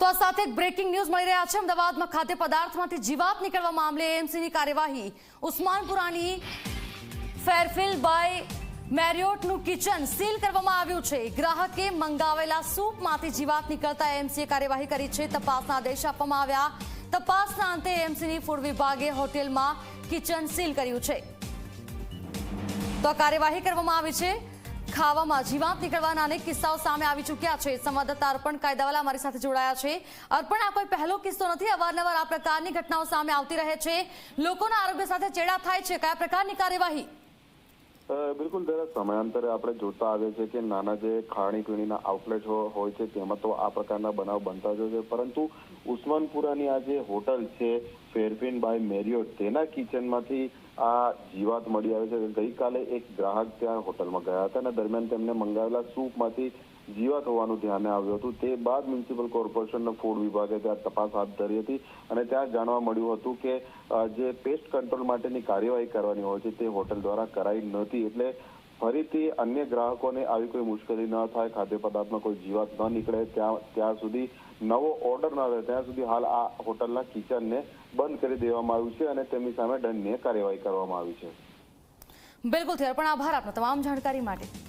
તો આ સાથે એક બ્રેકિંગ ન્યૂઝ મળી રહ્યા છે. અમદાવાદમાં ખાદ્ય પદાર્થમાંથી જીવાત નીકળવા મામલે એએમસીની કાર્યવાહી. ઉસ્માનપુરાની ફેરફિલ બાય મેરિયોટનું કિચન સીલ કરવામાં આવ્યું છે. ગ્રાહકે મંગાવેલા સૂપમાંથી જીવાત નીકળતા એએમસીએ કાર્યવાહી કરી છે. તપાસના આદેશ આપવામાં આવ્યા. તપાસના અંતે એએમસીની ફૂડ વિભાગે હોટેલમાં કિચન સીલ કર્યું છે. તો કાર્યવાહી કરવામાં આવી છે. ખાવામાં જીવાત નીકળવાના અનેક કિસ્સાઓ સામે આવી ચૂક્યા છે. સંવાદદાતા અર્પણ કાયદાવાલા અમારી સાથે જોડાયા છે. અર્પણ, આ કોઈ પહેલો કિસ્સો નથી? અવારનવાર આ પ્રકારની ઘટનાઓ સામે આવતી રહે છે. લોકોના આરોગ્ય સાથે ચેડા થાય છે. કયા પ્રકારની કાર્યવાહી બિલકુલ ત્યારે સમયાંતરે આપણે જોતા આવે છે કે નાના જે ખાણીપીણીના આઉટલેટ હોય છે, તેમાં તો આ પ્રકારના બનાવ બનતા જ હોય છે. પરંતુ ઉસ્માનપુરાની આ જે હોટલ છે ફેરફીન બાય મેરિયોટ તેના કિચનમાંથી આ જીવાત મળી આવે છે. ગઈકાલે એક ગ્રાહક ત્યાં હોટલમાં ગયા હતા અને દરમિયાન તેમને મંગાવેલા સૂપમાંથી જીવાત હોવાનું ધ્યાને આવ્યું હતું. તે બાદ મ્યુનિસિપલ કોર્પોરેશનના ફૂડ વિભાગે ત્યાં તપાસ હાથ ધરી હતી અને ત્યાં જાણવા મળ્યું હતું કે જે પેસ્ટ કંટ્રોલ માટેની કાર્યવાહી કરવાની હોય છે તે હોટલ દ્વારા કરાઈ નહોતી. એટલે ફરીથી અન્ય ગ્રાહકોને આવી કોઈ મુશ્કેલી ન થાય, ખાદ્ય પદાર્થમાં કોઈ જીવાત ન નીકળે, ત્યાં ત્યાં સુધી નવો ઓર્ડર ન રહે ત્યાં સુધી હાલ આ હોટલના કિચનને બંધ કરી દેવામાં આવ્યું છે અને તેમની સામે દંડનીય કાર્યવાહી કરવામાં આવી છે. બિલકુલ પણ આભાર આપનો તમામ જાણકારી માટે.